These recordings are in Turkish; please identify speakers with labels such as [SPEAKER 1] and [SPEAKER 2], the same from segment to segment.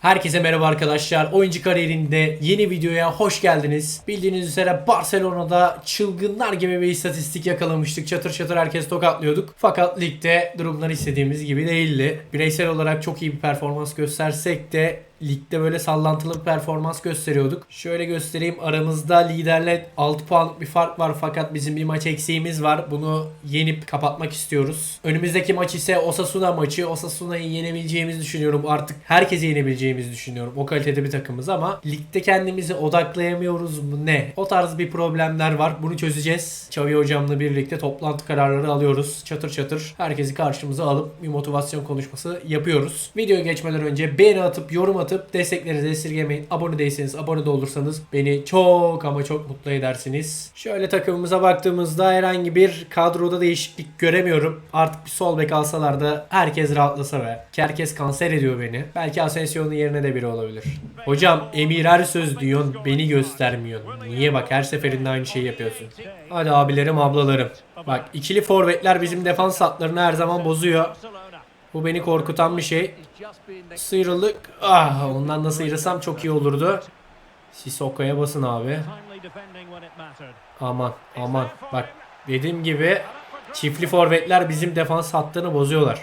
[SPEAKER 1] Herkese merhaba arkadaşlar. Oyuncu kariyerinde yeni videoya hoş geldiniz. Bildiğiniz üzere Barcelona'da çılgınlar gibi bir istatistik yakalamıştık. Çatır çatır herkes tokatlıyorduk. Fakat ligde durumlar istediğimiz gibi değildi. Bireysel olarak çok iyi bir performans göstersek de ligde böyle sallantılı bir performans gösteriyorduk. Şöyle göstereyim. Aramızda liderle 6 puanlık bir fark var fakat bizim bir maç eksiğimiz var. Bunu yenip kapatmak istiyoruz. Önümüzdeki maç ise Osasuna maçı. Osasuna'yı yenebileceğimizi düşünüyorum. Artık herkese yenebileceğimizi düşünüyorum. O kalitede bir takımız ama ligde kendimizi odaklayamıyoruz mu ne? O tarz bir problemler var. Bunu çözeceğiz. Çavi hocamla birlikte toplantı kararları alıyoruz. Çatır çatır herkesi karşımıza alıp bir motivasyon konuşması yapıyoruz. Videoya geçmeden önce beğeni atıp yorum atıp desteklerinizi esirgemeyin. Abone değilseniz abone de olursanız beni çok ama çok mutlu edersiniz. Şöyle takımımıza baktığımızda herhangi bir kadroda değişiklik göremiyorum. Artık bir sol bek alsalar da herkes rahatlasa ve ki herkes kanser ediyor beni. Belki Asensio'nun yerine de biri olabilir. Hocam Emir her söz diyorsun beni göstermiyorsun. Niye bak her seferinde aynı şeyi yapıyorsun. Hadi abilerim ablalarım. Bak ikili forvetler bizim defans hatlarını her zaman bozuyor. Bu beni korkutan bir şey. Sıyrıldık. Ah ondan da sıyrılsam çok iyi olurdu. Sissoko'ya basın abi. Aman aman. Bak dediğim gibi çiftli forvetler bizim defans hattını bozuyorlar.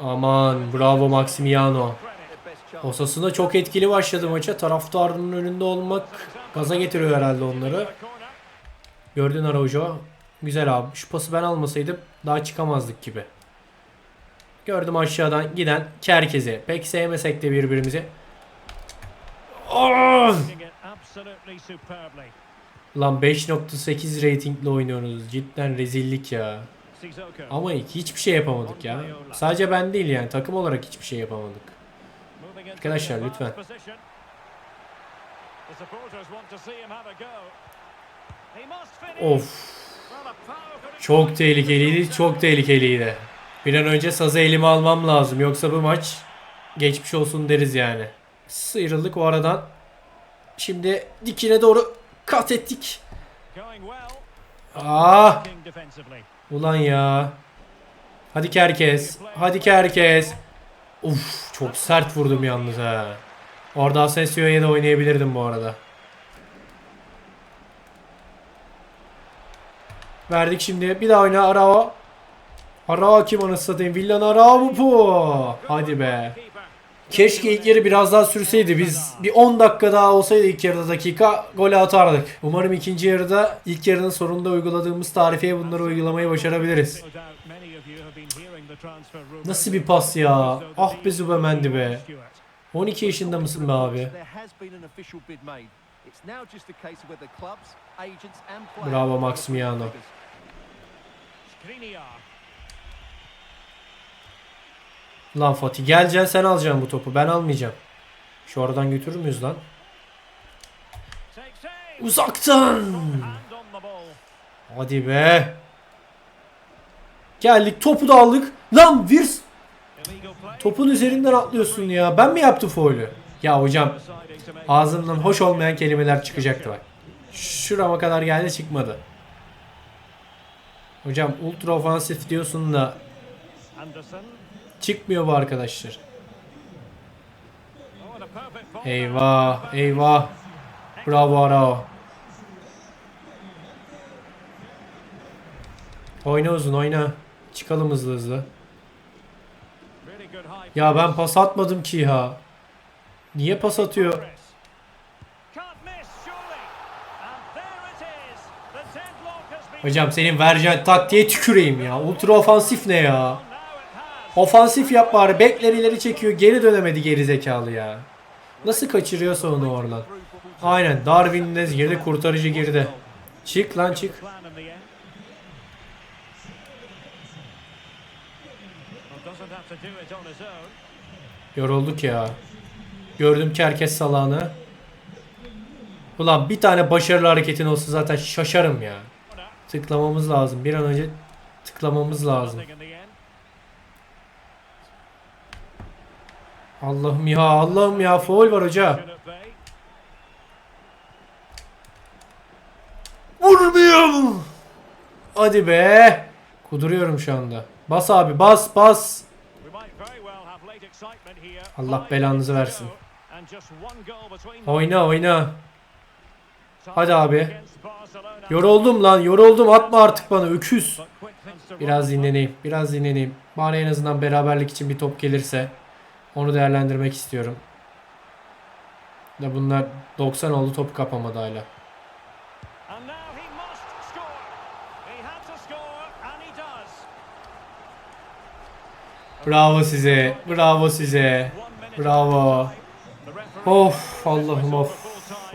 [SPEAKER 1] Aman bravo Maximiano. Osasuna çok etkili başladı maça. Taraftarının önünde olmak gaza getiriyor herhalde onları. Gördün Araujo. Güzel abi. Şu pası ben almasaydım daha çıkamazdık gibi. Gördüm aşağıdan giden Kerkez'i. Pek sevmesek de birbirimizi. Oh! Lan 5.8 ratingle oynuyoruz. Cidden rezillik ya. Ama hiçbir şey yapamadık ya. Sadece ben değil yani takım olarak hiçbir şey yapamadık. Arkadaşlar lütfen. Of. Çok tehlikeliydi, çok tehlikeliydi. Bir an önce sazı elime almam lazım. Yoksa bu maç geçmiş olsun deriz yani. Sıyrıldık o aradan. Şimdi dikine doğru kat ettik. Ah! Ulan ya. Hadi ki herkes. Hadi ki herkes. Uf çok sert vurdum yalnız ha. Orada Asensio'ya da oynayabilirdim bu arada. Verdik şimdi. Bir daha oyna Arao. Arao kim anasını satayım? Villan Arao mu bu? Hadi be. Keşke ilk yarı biraz daha sürseydi. Biz bir 10 dakika daha olsaydı ilk yarıda dakika golü atardık. Umarım ikinci yarıda ilk yarının sonunda uyguladığımız tarifeye bunları uygulamayı başarabiliriz. Nasıl bir pas ya? Ah be Zubamendi be. 12 yaşında mısın be abi? Bravo Maximiano. Lan Fatih geleceksin sen alacaksın bu topu. Ben almayacağım. Şu aradan götürür müyüz lan? Uzaktan. Hadi be. Geldik topu da aldık. Lan Virs. Topun üzerinden atlıyorsun ya. Ben mi yaptım foul'ü? Ya hocam ağzımdan hoş olmayan kelimeler çıkacaktı bak. Şurama kadar geldi çıkmadı. Hocam ultra ofansif diyorsun da çıkmıyor bu arkadaşlar. Eyvah eyvah. Bravo Arao. Oyna uzun oyna. Çıkalım hızlı hızlı. Ya ben pas atmadım ki ya. Niye pas atıyor? Hocam senin vereceğin taktiğe tüküreyim ya. Ultra ofansif ne ya? Ofansif yap bari. Bekler ileri çekiyor. Geri dönemedi geri zekalı ya. Nasıl kaçırıyorsa onu oradan. Aynen. Darwin Nez girdi. Kurtarıcı girdi. Çık lan çık. Yorulduk ya. Gördüm ki herkes salağını. Ulan bir tane başarılı hareketin olsa zaten şaşarım ya. Tıklamamız lazım. Bir an önce tıklamamız lazım. Allah'ım ya Allah'ım ya foul var hoca. Vurmuyor. Hadi be. Kuduruyorum şu anda. Bas abi bas bas. Allah belanızı versin. Oyna oyna. Hadi abi. Yoruldum lan yoruldum atma artık bana öküz. Biraz dinleneyim biraz dinleneyim. Bari en azından beraberlik için bir top gelirse onu değerlendirmek istiyorum. Da bunlar 90 oldu top kapamadı hala. Bravo size. Bravo size. Bravo. Of Allah'ım of.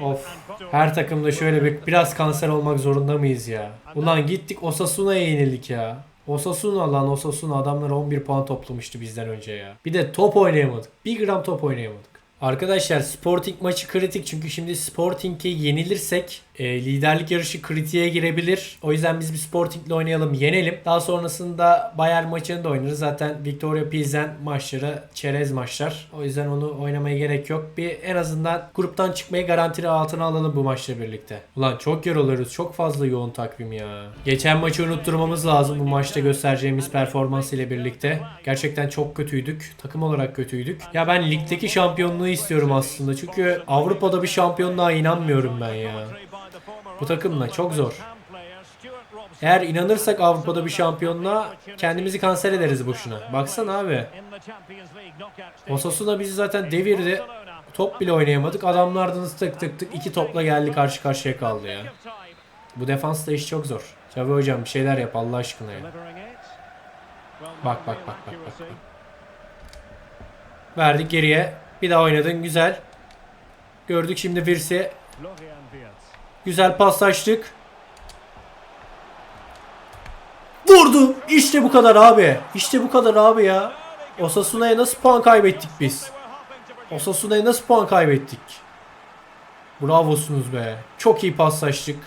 [SPEAKER 1] Of. Her takımda şöyle bir biraz kanser olmak zorunda mıyız ya? Ulan gittik Osasuna'ya yenildik ya. Osasuna lan Osasuna adamlar 11 puan toplamıştı bizden önce ya. Bir de top oynayamadık. Bir gram top oynayamadık. Arkadaşlar Sporting maçı kritik çünkü şimdi Sporting'e yenilirsek e, liderlik yarışı kritiğe girebilir. O yüzden biz bir Sporting'le oynayalım, yenelim. Daha sonrasında Bayern maçını da oynarız. Zaten Victoria Pilsen maçları çerez maçlar. O yüzden onu oynamaya gerek yok. Bir en azından gruptan çıkmayı garantili altına alalım bu maçla birlikte. Ulan çok yoruluyoruz. Çok fazla yoğun takvim ya. Geçen maçı unutturmamız lazım bu maçta göstereceğimiz performans ile birlikte. Gerçekten çok kötüydük. Takım olarak kötüydük. Ya ben ligdeki şampiyonluğu istiyorum aslında. Çünkü Avrupa'da bir şampiyonluğa inanmıyorum ben ya. Bu takımla çok zor. Eğer inanırsak Avrupa'da bir şampiyonluğa kendimizi kanser ederiz boşuna. Baksana abi. Osasuna bizi zaten devirdi. Top bile oynayamadık. Adamlardan tık tık tık iki topla geldi karşı karşıya kaldı ya. Bu defansla iş çok zor. Çavi hocam bir şeyler yap Allah aşkına ya. Bak bak bak bak bak. bak. Verdik geriye. Bir daha oynadın güzel. Gördük şimdi Virsi. Güzel paslaştık. Vurdu. İşte bu kadar abi. İşte bu kadar abi ya. Osasuna'ya nasıl puan kaybettik biz? Osasuna'ya nasıl puan kaybettik? Bravosunuz be. Çok iyi paslaştık.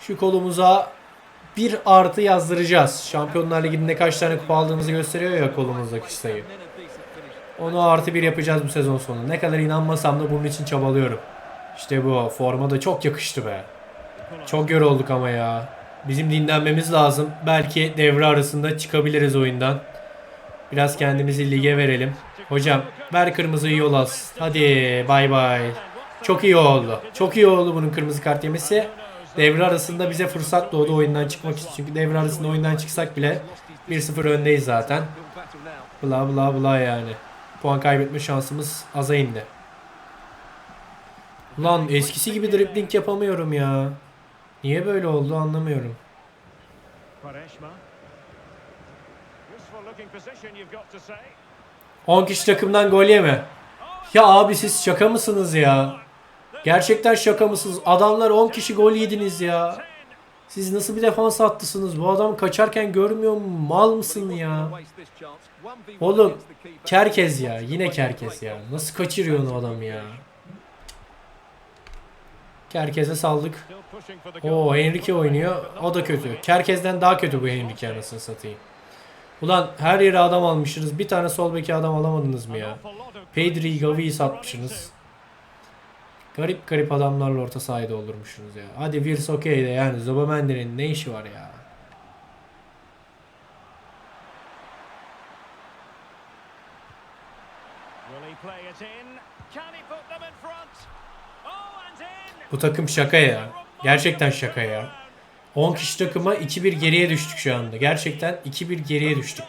[SPEAKER 1] Şu kolumuza bir artı yazdıracağız. Şampiyonlar Ligi'nde kaç tane kupa aldığımızı gösteriyor ya kolumuzdaki sayı. Onu artı bir yapacağız bu sezon sonu. Ne kadar inanmasam da bunun için çabalıyorum. İşte bu. Forma da çok yakıştı be. Çok yorulduk ama ya. Bizim dinlenmemiz lazım. Belki devre arasında çıkabiliriz oyundan. Biraz kendimizi lige verelim. Hocam ver kırmızıyı yol az. Hadi bay bay. Çok iyi oldu. Çok iyi oldu bunun kırmızı kart yemesi. Devre arasında bize fırsat doğdu oyundan çıkmak için. Çünkü devre arasında oyundan çıksak bile 1-0 öndeyiz zaten. Bla bla bla yani. Puan kaybetme şansımız aza indi. Ulan eskisi gibi dribbling yapamıyorum ya. Niye böyle oldu anlamıyorum. 10 kişi takımdan gol yeme. Ya abi siz şaka mısınız ya? Gerçekten şaka mısınız? Adamlar 10 kişi gol yediniz ya. Siz nasıl bir defans attısınız? Bu adam kaçarken görmüyor mu? Mal mısın ya? Oğlum Kerkez ya. Yine Kerkez ya. Nasıl kaçırıyor onu adam ya? Kerkez'e saldık. O Henrique oynuyor. O da kötü. Kerkez'den daha kötü bu Henrique anasını satayım. Ulan her yere adam almışsınız. Bir tane sol beki adam alamadınız mı ya? Pedri, Gavi'yi satmışsınız. Garip garip adamlarla orta sahayı doldurmuşsunuz ya. Hadi Wills okey de yani Zobamendi'nin ne işi var ya? Bu takım şaka ya. Gerçekten şaka ya. 10 kişi takıma 2-1 geriye düştük şu anda. Gerçekten 2-1 geriye düştük.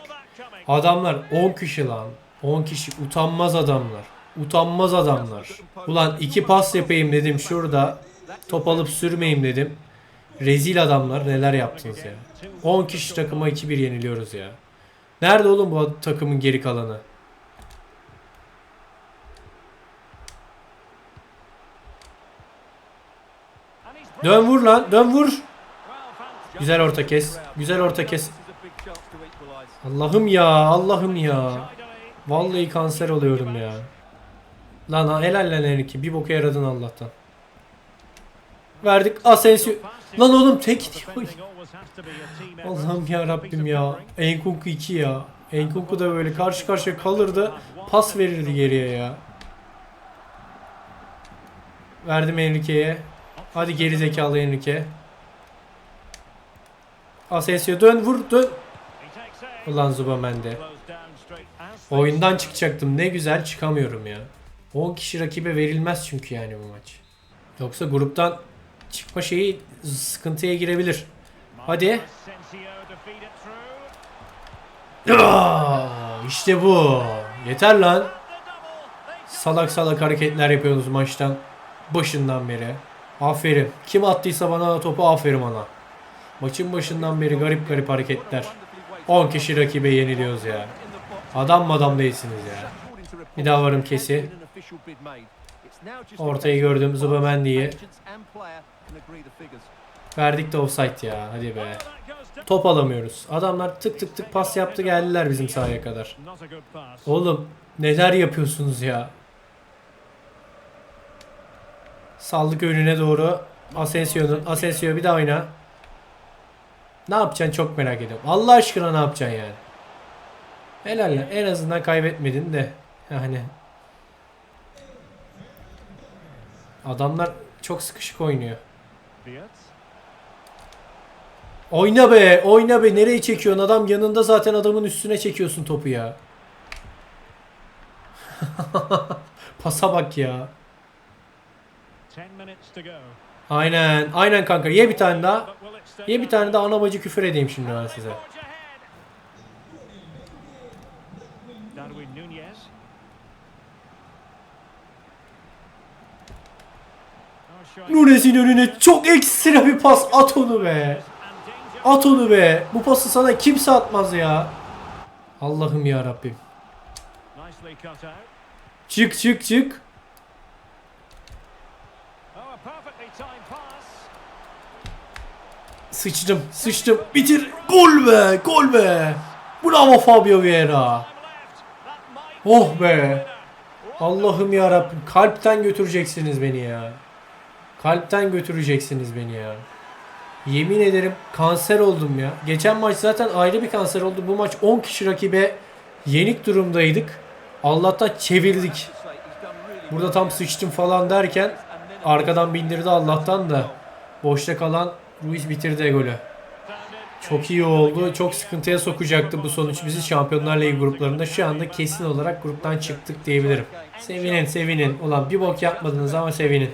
[SPEAKER 1] Adamlar 10 kişi lan. 10 kişi utanmaz adamlar. Utanmaz adamlar. Ulan iki pas yapayım dedim şurada. Top alıp sürmeyeyim dedim. Rezil adamlar neler yaptınız ya. 10 kişi takıma 2-1 yeniliyoruz ya. Nerede oğlum bu takımın geri kalanı? Dön vur lan. Dön vur. Güzel orta kes. Güzel orta kes. Allah'ım ya. Allah'ım ya. Vallahi kanser oluyorum ya. Lan helal lan Enrique. Bir boka yaradın Allah'tan. Verdik Asensio. Lan oğlum tek. Allah'ım ya Rabbim ya. Enkunku 2 ya. Enkunku da böyle karşı karşıya kalırdı. Pas verirdi geriye ya. Verdim Enrique'ye. Hadi geri zekalı Enrique. Asensio dön vur dön. Ulan Zubamendi. Oyundan çıkacaktım. Ne güzel çıkamıyorum ya. 10 kişi rakibe verilmez çünkü yani bu maç. Yoksa gruptan çıkma şeyi sıkıntıya girebilir. Hadi. Aa, işte bu. Yeter lan. Salak salak hareketler yapıyorsunuz maçtan başından beri. Aferin. Kim attıysa bana topu aferin ona. Maçın başından beri garip garip hareketler. 10 kişi rakibe yeniliyoruz ya. Adam mı adam değilsiniz ya. Bir daha varım kesi. Ortayı gördüm Zubamendi'yi. Verdik de offside ya. Hadi be. Top alamıyoruz. Adamlar tık tık tık pas yaptı geldiler bizim sahaya kadar. Oğlum neler yapıyorsunuz ya? Saldık önüne doğru. Asensio'nun. Asensio bir daha oyna. Ne yapacaksın çok merak ediyorum. Allah aşkına ne yapacaksın yani? Helal. En azından kaybetmedin de. Yani. Adamlar çok sıkışık oynuyor. Oyna be, oyna be. Nereye çekiyorsun? Adam yanında zaten adamın üstüne çekiyorsun topu ya. Pasa bak ya. Aynen, aynen kanka. Ye bir tane daha. Ye bir tane daha ana bacı küfür edeyim şimdi ben size. Nunes'in önüne çok ekstra bir pas. At onu be. At onu be. Bu pası sana kimse atmaz ya. Allah'ım ya Rabbim. Çık çık çık. Sıçtım, sıçtım. Bitir. Gol be, gol be. Bravo Fabio Vieira. Oh be. Allah'ım ya Rabbim. Kalpten götüreceksiniz beni ya. Kalpten götüreceksiniz beni ya. Yemin ederim kanser oldum ya. Geçen maç zaten ayrı bir kanser oldu. Bu maç 10 kişi rakibe yenik durumdaydık. Allah'tan çevirdik. Burada tam sıçtım falan derken arkadan bindirdi Allah'tan da. Boşta kalan Ruiz bitirdi golü. Çok iyi oldu. Çok sıkıntıya sokacaktı bu sonuç bizi Şampiyonlar Ligi gruplarında. Şu anda kesin olarak gruptan çıktık diyebilirim. Sevinin sevinin. Ulan bir bok yapmadınız ama sevinin.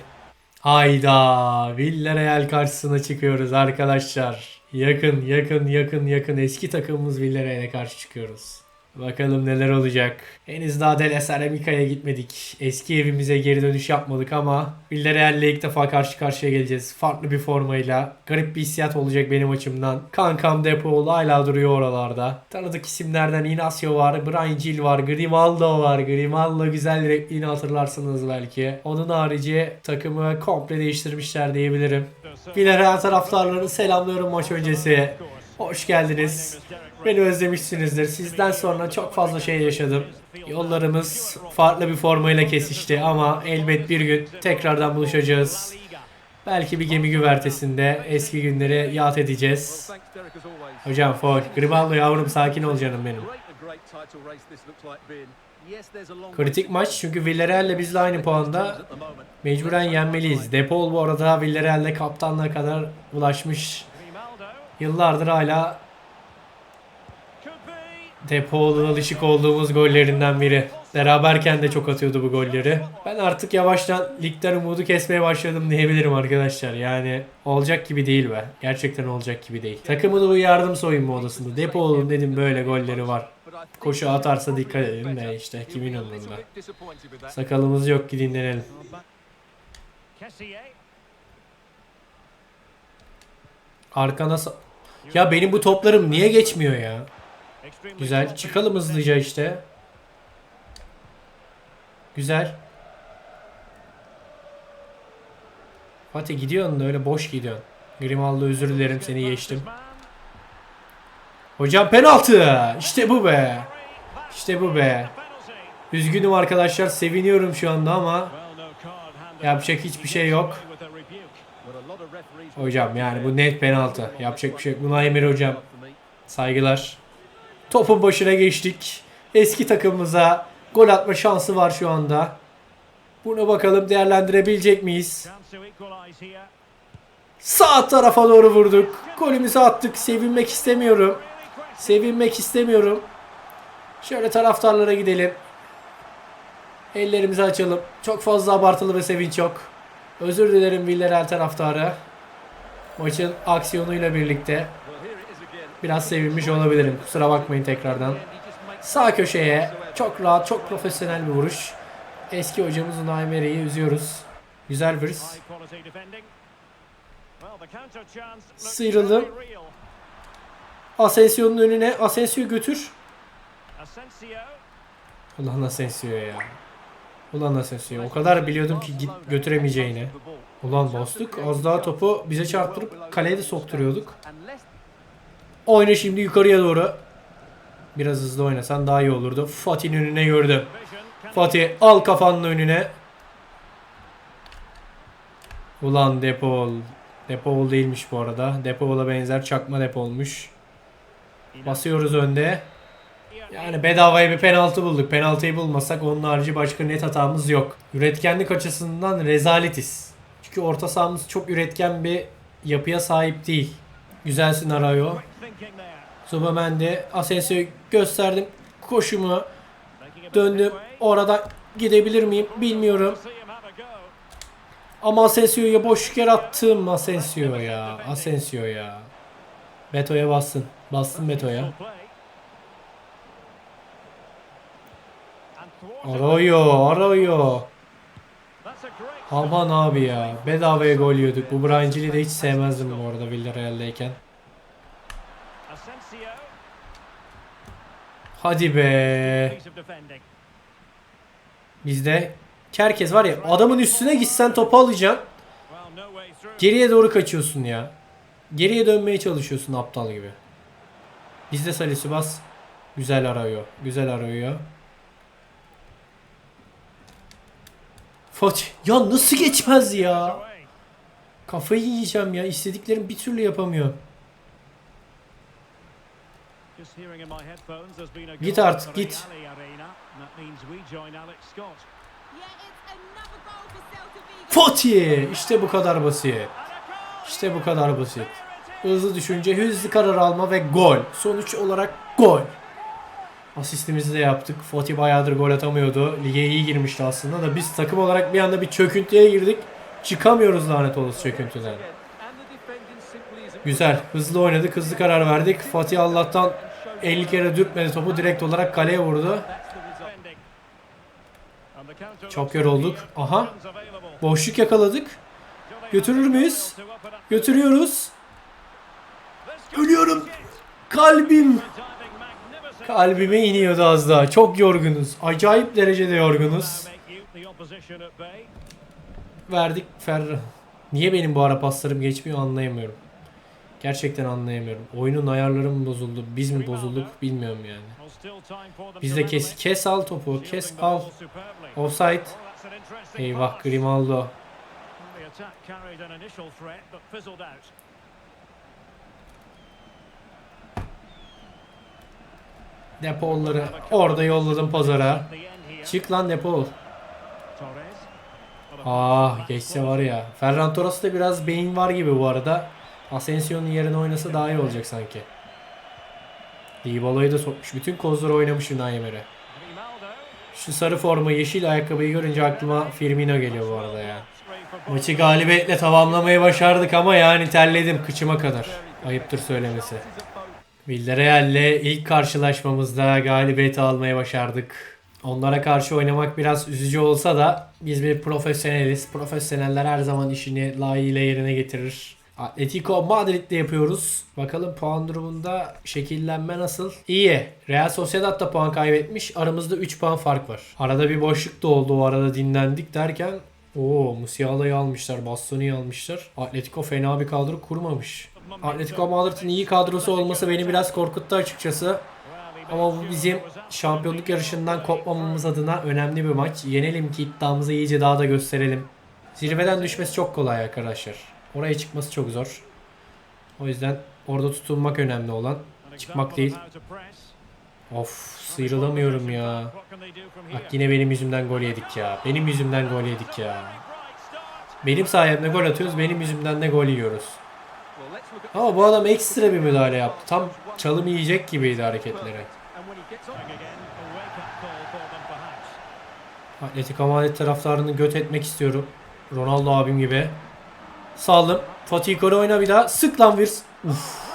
[SPEAKER 1] Hayda Villarreal karşısına çıkıyoruz arkadaşlar. Yakın yakın yakın yakın eski takımımız Villarreal'e karşı çıkıyoruz. Bakalım neler olacak. Henüz daha Dele Ceramica'ya gitmedik. Eski evimize geri dönüş yapmadık ama Villarreal'le ilk defa karşı karşıya geleceğiz. Farklı bir formayla. Garip bir hissiyat olacak benim açımdan. Kankam Depaul hala duruyor oralarda. Tanıdık isimlerden Inacio var, Brian Gil var, Grimaldo var. Grimaldo güzel repliğini hatırlarsınız belki. Onun harici takımı komple değiştirmişler diyebilirim. Villarreal taraftarlarını selamlıyorum maç öncesi. Hoş geldiniz. Beni özlemişsinizdir. Sizden sonra çok fazla şey yaşadım. Yollarımız farklı bir formayla kesişti ama elbet bir gün tekrardan buluşacağız. Belki bir gemi güvertesinde eski günleri yad edeceğiz. Hocam foul. Grimaldo yavrum sakin ol canım benim. Kritik maç çünkü Villarreal'le bizle aynı puanda. Mecburen yenmeliyiz. Depol bu arada Villarreal'le kaptanlığa kadar ulaşmış. Yıllardır hala Depol'un alışık olduğumuz gollerinden biri. Beraberken de çok atıyordu bu golleri. Ben artık yavaştan ligden umudu kesmeye başladım diyebilirim arkadaşlar. Yani olacak gibi değil be. Gerçekten olacak gibi değil. Takımı da uyardım soyunma odasında. Depol'un dedim böyle golleri var. Koşu atarsa dikkat edin de işte kimin umurunda. Sakalımız yok ki dinlenelim. Arkana Ya benim bu toplarım niye geçmiyor ya? Güzel. Çıkalım hızlıca işte. Güzel. Fatih gidiyorsun da öyle boş gidiyorsun. Grimaldo özür dilerim seni geçtim. Hocam penaltı. İşte bu be. İşte bu be. Üzgünüm arkadaşlar seviniyorum şu anda ama yapacak hiçbir şey yok. Hocam yani bu net penaltı. Yapacak bir şey yok. Buna Emir hocam saygılar. Topun başına geçtik. Eski takımımıza gol atma şansı var şu anda. Bunu bakalım değerlendirebilecek miyiz? Sağ tarafa doğru vurduk. Golümüzü attık. Sevinmek istemiyorum. Sevinmek istemiyorum. Şöyle taraftarlara gidelim. Ellerimizi açalım. Çok fazla abartılı ve sevinç yok. Özür dilerim Villarreal taraftarı. Maçın aksiyonuyla birlikte biraz sevinmiş olabilirim. Kusura bakmayın tekrardan. Sağ köşeye çok rahat, çok profesyonel bir vuruş. Eski hocamız Unai Emery'i üzüyoruz. Güzel bir Sıyrıldım. Asensio'nun önüne. Asensio götür. Ulan Asensio ya. Ulan Asensio. O kadar biliyordum ki git götüremeyeceğini. Ulan bastık. Az daha topu bize çarptırıp kaleye de sokturuyorduk. Oyna şimdi yukarıya doğru. Biraz hızlı oynasan daha iyi olurdu. Fatih'in önüne gördüm. Fatih al kafanın önüne. Ulan Depol. Depol değilmiş bu arada. Depol'a benzer çakma Depol'muş. Basıyoruz önde. Yani bedavaya bir penaltı bulduk. Penaltıyı bulmasak onun harici başka net hatamız yok. Üretkenlik açısından rezaletiz. Çünkü orta sahamız çok üretken bir yapıya sahip değil. Güzelsin Arayo. Zubamendi. Asensio'yu gösterdim. Koşumu döndüm. Orada gidebilir miyim bilmiyorum. Ama Asensio'ya boş yer attım. Asensio ya. Asensio ya. Beto'ya bassın. Bassın Beto'ya. Arroyo, Arroyo. Aman abi ya. Bedavaya gol yiyorduk. Bu Brian Gill'i de hiç sevmezdim bu arada Villarreal'deyken. Hadi be. Bizde Kerkez var ya adamın üstüne gitsen topu alacaksın. Geriye doğru kaçıyorsun ya. Geriye dönmeye çalışıyorsun aptal gibi. Bizde Salisu bas. Güzel arıyor. Güzel arıyor. Fatih. Ya nasıl geçmez ya? Kafayı yiyeceğim ya. İstediklerim bir türlü yapamıyor.
[SPEAKER 2] Git artık git.
[SPEAKER 1] Fatih. İşte bu kadar basit. İşte bu kadar basit. Hızlı düşünce, hızlı karar alma ve gol. Sonuç olarak gol. Asistimizi de yaptık. Fatih bayağıdır gol atamıyordu. Lige iyi girmişti aslında da biz takım olarak bir anda bir çöküntüye girdik. Çıkamıyoruz lanet olası çöküntüden. Güzel. Hızlı oynadık. Hızlı karar verdik. Fatih Allah'tan 50 kere dürtmedi topu. Direkt olarak kaleye vurdu.
[SPEAKER 2] Çok yorulduk. Aha.
[SPEAKER 1] Boşluk yakaladık. Götürür müyüz? Götürüyoruz. Ölüyorum. Kalbim. Kalbime iniyordu az daha. Çok yorgunuz. Acayip derecede yorgunuz. Verdik Ferra. Niye benim bu ara paslarım geçmiyor anlayamıyorum. Gerçekten anlayamıyorum. Oyunun ayarları mı bozuldu? Biz mi bozulduk bilmiyorum yani.
[SPEAKER 2] Biz de kes kes al topu. Kes al.
[SPEAKER 1] Offside. Eyvah Grimaldo. Depolları orada yolladım pazara. Çık lan Depol. Ah geçse var ya. Ferran Torres'ta biraz beyin var gibi bu arada. Asensio'nun yerine oynasa daha iyi olacak sanki. Dybala'yı da sokmuş. Bütün kozları oynamış Unai Emery. Şu sarı forma, yeşil ayakkabıyı görünce aklıma Firmino geliyor bu arada ya. Maçı galibiyetle tamamlamayı başardık ama yani terledim kıçıma kadar. Ayıptır söylemesi. Villarreal'le ilk karşılaşmamızda galibiyeti almayı başardık. Onlara karşı oynamak biraz üzücü olsa da biz bir profesyoneliz. Profesyoneller her zaman işini layığıyla yerine getirir. Atletico Madrid'de yapıyoruz. Bakalım puan durumunda şekillenme nasıl? İyi. Real Sociedad da puan kaybetmiş. Aramızda 3 puan fark var. Arada bir boşluk da oldu. O arada dinlendik derken Oo, Musiala'yı almışlar, Bastoni'yi almışlar. Atletico fena bir kadro kurmamış. Atletico Madrid'in iyi kadrosu olması beni biraz korkuttu açıkçası. Ama bu bizim şampiyonluk yarışından kopmamamız adına önemli bir maç. Yenelim ki iddiamızı iyice daha da gösterelim. Zirveden düşmesi çok kolay arkadaşlar. Oraya çıkması çok zor. O yüzden orada tutunmak önemli olan. Çıkmak değil. Of sıyrılamıyorum ya. Bak yine benim yüzümden gol yedik ya. Benim yüzümden gol yedik ya. Benim sayemde gol atıyoruz. Benim yüzümden de gol yiyoruz. Ama bu adam ekstra bir müdahale yaptı. Tam çalım yiyecek gibiydi hareketleri. Atletico Madrid taraftarını göt etmek istiyorum. Ronaldo abim gibi. Saldım. Fatih yukarı oyna bir daha. Sık lan Virs. Uf.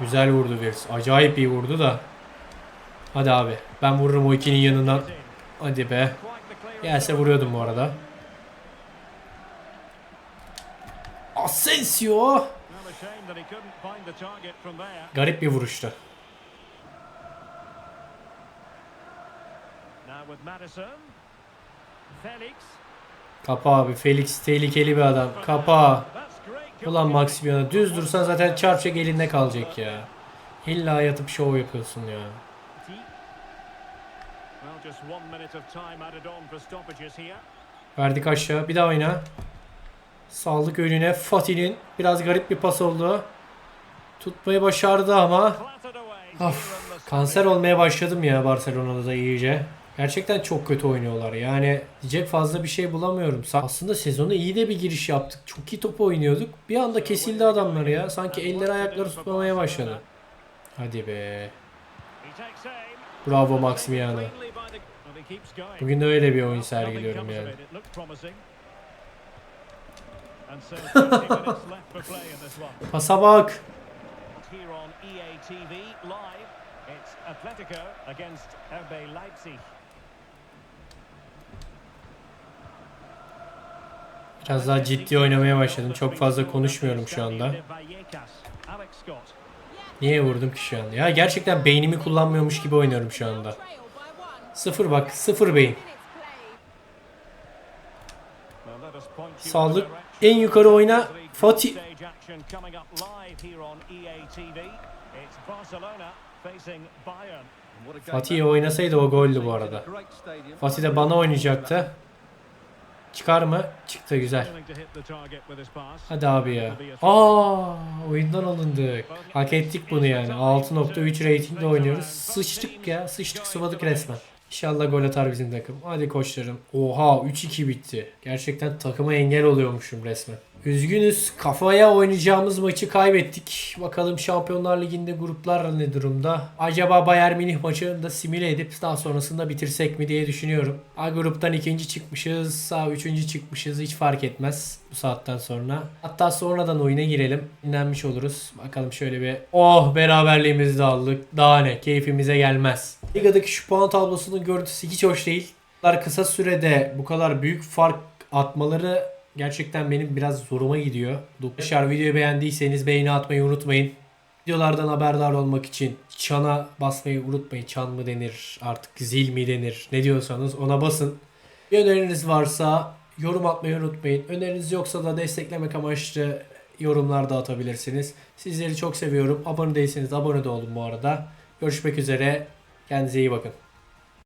[SPEAKER 1] Güzel vurdu Virs. Acayip iyi vurdu da. Hadi abi. Ben vururum o ikinin yanından. Hadi be. Gelse vuruyordum bu arada. Asensio. Garip bir vuruştu. Kapa abi. Felix tehlikeli bir adam. Kapa. Ulan Maximiano düz dursan zaten çarpacak elinde kalacak ya. İlla yatıp şov yapıyorsun ya. Verdik aşağı. Bir daha oyna. Saldık önüne. Fatih'in biraz garip bir pas oldu. Tutmayı başardı ama. Of, kanser olmaya başladım ya Barcelona'da da iyice. Gerçekten çok kötü oynuyorlar. Yani diyecek fazla bir şey bulamıyorum. Aslında sezonu iyi de bir giriş yaptık. Çok iyi top oynuyorduk. Bir anda kesildi adamlar ya. Sanki elleri ayakları tutmamaya başladı. Hadi be. Bravo Maximiano. Bugün de öyle bir oyun sergiliyorum yani. Pasa bak.
[SPEAKER 2] İt's Atletico against RB Leipzig.
[SPEAKER 1] Biraz daha ciddi oynamaya başladım. Çok fazla konuşmuyorum şu anda. Niye vurdum ki şu anda? Ya gerçekten beynimi kullanmıyormuş gibi oynuyorum şu anda. Sıfır bak. Sıfır beyin. Sağlık. En yukarı oyna. Fatih. Fatih oynasaydı o goldü bu arada. Fatih de bana oynayacaktı. Çıkar mı? Çıktı güzel. Hadi abi ya. Aa, oyundan alındık. Hak ettik bunu yani. 6.3 ratingle oynuyoruz. Sıçtık ya. Sıçtık sıvadık resmen. İnşallah gol atar bizim takım. Hadi koçlarım. Oha 3-2 bitti. Gerçekten takıma engel oluyormuşum resmen. Üzgünüz. Kafaya oynayacağımız maçı kaybettik. Bakalım Şampiyonlar Ligi'nde gruplar ne durumda? Acaba Bayern Münih maçını da simüle edip daha sonrasında bitirsek mi diye düşünüyorum. A gruptan ikinci çıkmışız. Sağ üçüncü çıkmışız. Hiç fark etmez bu saatten sonra. Hatta sonradan oyuna girelim. Dinlenmiş oluruz. Bakalım şöyle bir oh beraberliğimizi de aldık. Daha ne keyfimize gelmez. Ligadaki şu puan tablosunun görüntüsü hiç hoş değil. Kısa sürede bu kadar büyük fark atmaları gerçekten benim biraz zoruma gidiyor. Arkadaşlar videoyu beğendiyseniz beğeni atmayı unutmayın. Videolardan haberdar olmak için çana basmayı unutmayın. Çan mı denir artık zil mi denir ne diyorsanız ona basın. Bir öneriniz varsa yorum atmayı unutmayın. Öneriniz yoksa da desteklemek amaçlı yorumlarda atabilirsiniz. Sizleri çok seviyorum. Abone değilseniz abone de olun bu arada. Görüşmek üzere. Kendinize iyi bakın.